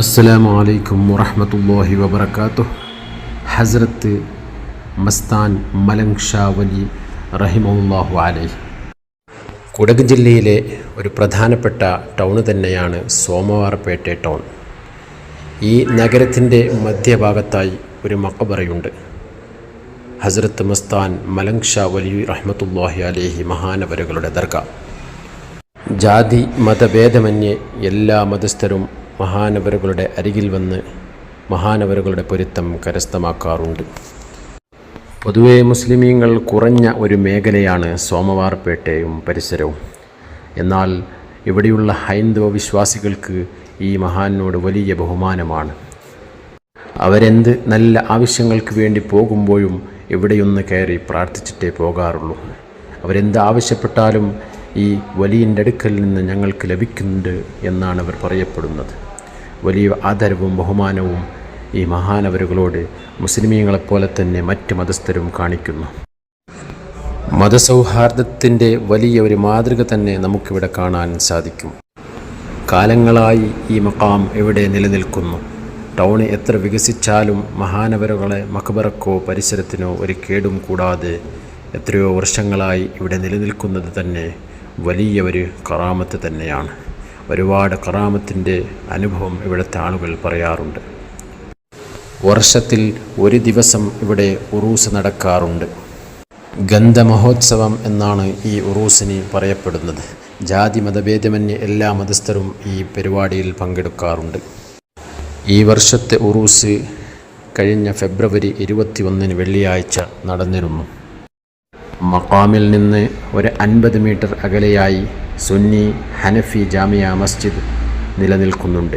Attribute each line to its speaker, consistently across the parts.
Speaker 1: അസ്സലാമു അലൈക്കും വറഹമത്തല്ലാഹി വബറകാതുഹു. ഹസ്രത്ത് മസ്താൻ മലങ് ഷാ വലി റഹിമുല്ലാഹു അലൈഹി. കുടക് ജില്ലയിലെ ഒരു പ്രധാനപ്പെട്ട ടൗൺ തന്നെയാണ് സോമവാർപേട്ട ടൗൺ. ഈ നഗരത്തിന്റെ മധ്യഭാഗത്തായി ഒരു മക്കബറയുണ്ട് ഹസ്രത്ത് മസ്താൻ മലങ് ഷാ വലി റഹ്മത്തുള്ളാഹി അലൈഹി മഹാനവരുകളുടെ ദർഗ. ജാതി മതഭേദമന്യേ എല്ലാ മതസ്ഥരും മഹാനവരുകളുടെ അരികിൽ വന്ന് മഹാനവരുകളുടെ പൊരുത്തം കരസ്ഥമാക്കാറുണ്ട്. പൊതുവെ മുസ്ലിമീങ്ങൾ കുറഞ്ഞ ഒരു മേഖലയാണ് സോമവാർപേട്ടയും പരിസരവും. എന്നാൽ ഇവിടെയുള്ള ഹൈന്ദവ വിശ്വാസികൾക്ക് ഈ മഹാനോട് വലിയ ബഹുമാനമാണ്. അവരെന്ത് നല്ല ആവശ്യങ്ങൾക്ക് വേണ്ടി പോകുമ്പോഴും ഇവിടെയൊന്ന് കയറി പ്രാർത്ഥിച്ചിട്ടേ പോകാറുള്ളൂ. അവരെന്ത് ആവശ്യപ്പെട്ടാലും ഈ വലിയന്റെ അടുക്കൽ നിന്ന് ഞങ്ങൾക്ക് ലഭിക്കുന്നുണ്ട് എന്നാണ് അവർ പറയപ്പെടുന്നത്. വലിയ ആദരവും ബഹുമാനവും ഈ മഹാനവരുകളോട് മുസ്ലിമീങ്ങളെപ്പോലെ തന്നെ മറ്റ് മതസ്ഥരും കാണിക്കുന്നു. മതസൗഹാർദ്ദത്തിന്റെ വലിയ ഒരു മാതൃക തന്നെ നമുക്കിവിടെ കാണാൻ സാധിക്കും. കാലങ്ങളായി ഈ മക്കാം ഇവിടെ നിലനിൽക്കുന്നു? ടൗൺ എത്ര വികസിച്ചാലും മഹാനവരുകളെ മക്ബറക്കോ പരിസരത്തിനോ ഒരു കേടും കൂടാതെ എത്രയോ വർഷങ്ങളായി ഇവിടെ നിലനിൽക്കുന്നത് തന്നെ വലിയ ഒരു കറാമത്ത് തന്നെയാണ്. ഒരുപാട് കറാമത്തിന്റെ അനുഭവം ഇവിടുത്തെ ആളുകൾ പറയാറുണ്ട്. വർഷത്തിൽ ഒരു ദിവസം ഇവിടെ ഉറൂസ് നടക്കാറുണ്ട്. ഗന്ധമഹോത്സവം എന്നാണ് ഈ ഉറൂസിന് പറയപ്പെടുന്നത്. ജാതി മതഭേദമന്യേ എല്ലാ മതസ്ഥരും ഈ പരിപാടിയിൽ പങ്കെടുക്കാറുണ്ട്. ഈ വർഷത്തെ ഉറൂസ് കഴിഞ്ഞ ഫെബ്രുവരി ഇരുപത്തി ഒന്നിന് വെള്ളിയാഴ്ച നടന്നിരുന്നു. മക്കാമിൽ നിന്ന് ഒരു അൻപത് മീറ്റർ അകലെയായി സുന്നി ഹനഫി ജാമിയ മസ്ജിദ് നിലനിൽക്കുന്നുണ്ട്.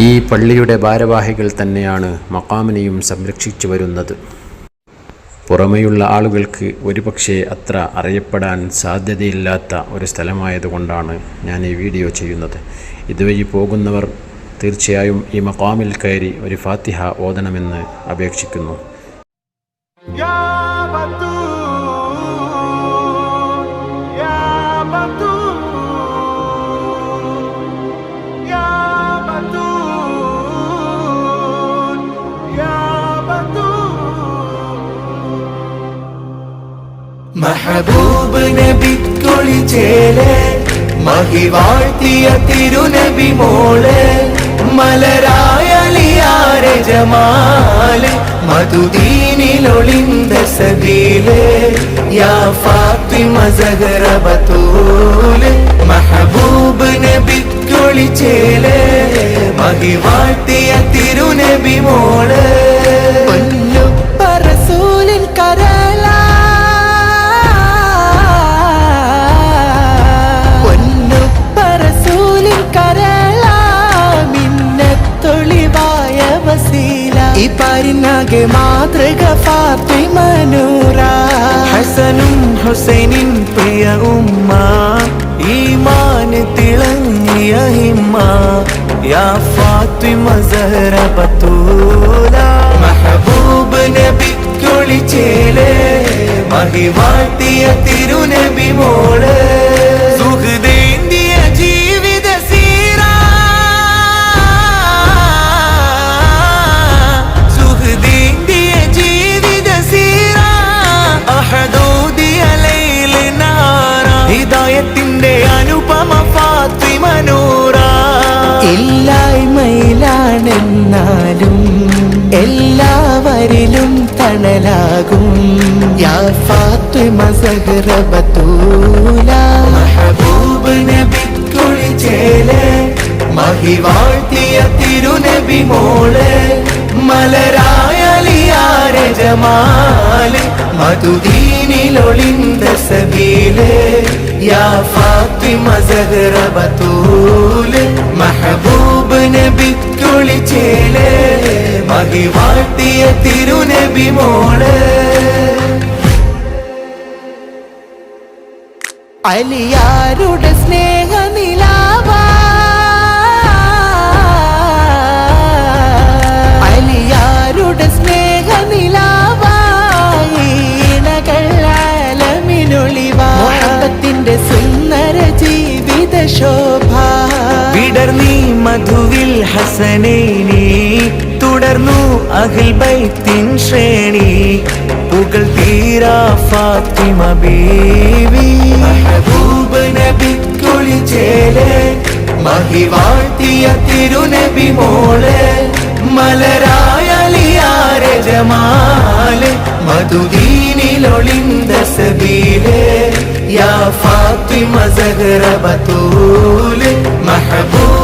Speaker 1: ഈ പള്ളിയുടെ ഭാരവാഹികൾ തന്നെയാണ് മക്കാമിനെയും സംരക്ഷിച്ചു വരുന്നത്. പുറമെയുള്ള ആളുകൾക്ക് ഒരുപക്ഷെ അത്ര അറിയപ്പെടാൻ സാധ്യതയില്ലാത്ത ഒരു സ്ഥലമായതുകൊണ്ടാണ് ഞാൻ ഈ വീഡിയോ ചെയ്യുന്നത്. ഇതുവഴി പോകുന്നവർ തീർച്ചയായും ഈ മക്കാമിൽ കയറി ഒരു ഫാത്തിഹ ഓതണമെന്ന് അപേക്ഷിക്കുന്നു.
Speaker 2: മെഹബൂബ് നബിക്കൊളിച്ചേലെ മഹി വാഴ്ത്തിയ തിരുനബി മോൾ മലരായലിയാരെ ജമാൽ മധുദീനിലൊളിന്ത സബീൽ യാ ഫാത്തിമ സഹറ ബത്തൂൽ മെഹബൂബ് നബിക്കൊളിച്ചേലെ മഹി വാഴ്ത്തിയ തിരുനബി മോൾ. ഈ പാരിനാകെ മാതൃക ഫാത്തിമനൂറ ഹസനും ഹുസൈനിൻ പ്രിയ ഉമ്മ ഈമാൻ തിളങ്ങിയ ഹിമ്മ യാ ഫാത്തിമ സഹറ ബത്തൂല. മഹബൂബ് നബിക്കൊളിച്ചേലേ മഹി വാഴ്ത്തിയ തിരുനബി മോൾ. ഇല്ലായ്മയിലാണെന്നാലും എല്ലാവരിലും തണലാകും. യാ ഫാത്തിമ സഹറ ബത്തൂല. മെഹബൂബ് നബി തിരുനബി മോൾ. മലരായലിയാരെ മധുദീനിലൊളിന്ത സബീൽ. യാ ഫാത്തിമ സഹറ ബത്തൂൽ. മെഹബൂബ് നബി കുളിച്ചേലെ മഹി വാഴ്ത്തിയ തിരുനബി മോൾ. അലിയാരുടെ സ്നേഹ മധുവിൽ ഹസനേനി തുടർന്നു അഖിൽ ബൈത്തിൻ ശ്രേണി. പുകൾ തീരാ ഫാത്തിമ ബീവി. മെഹബൂബ് നബിക്കുളി ചേലെ മഹി വാഴ്ത്തിയ തിരുനബി മോളെ. മലരായലിയാരെ ജമാലെ മധുദീനിലൊളിന്ത സബീലെ. യാ ഫാത്തിമ സഹറ ബത്തൂൽ മഹബൂബ്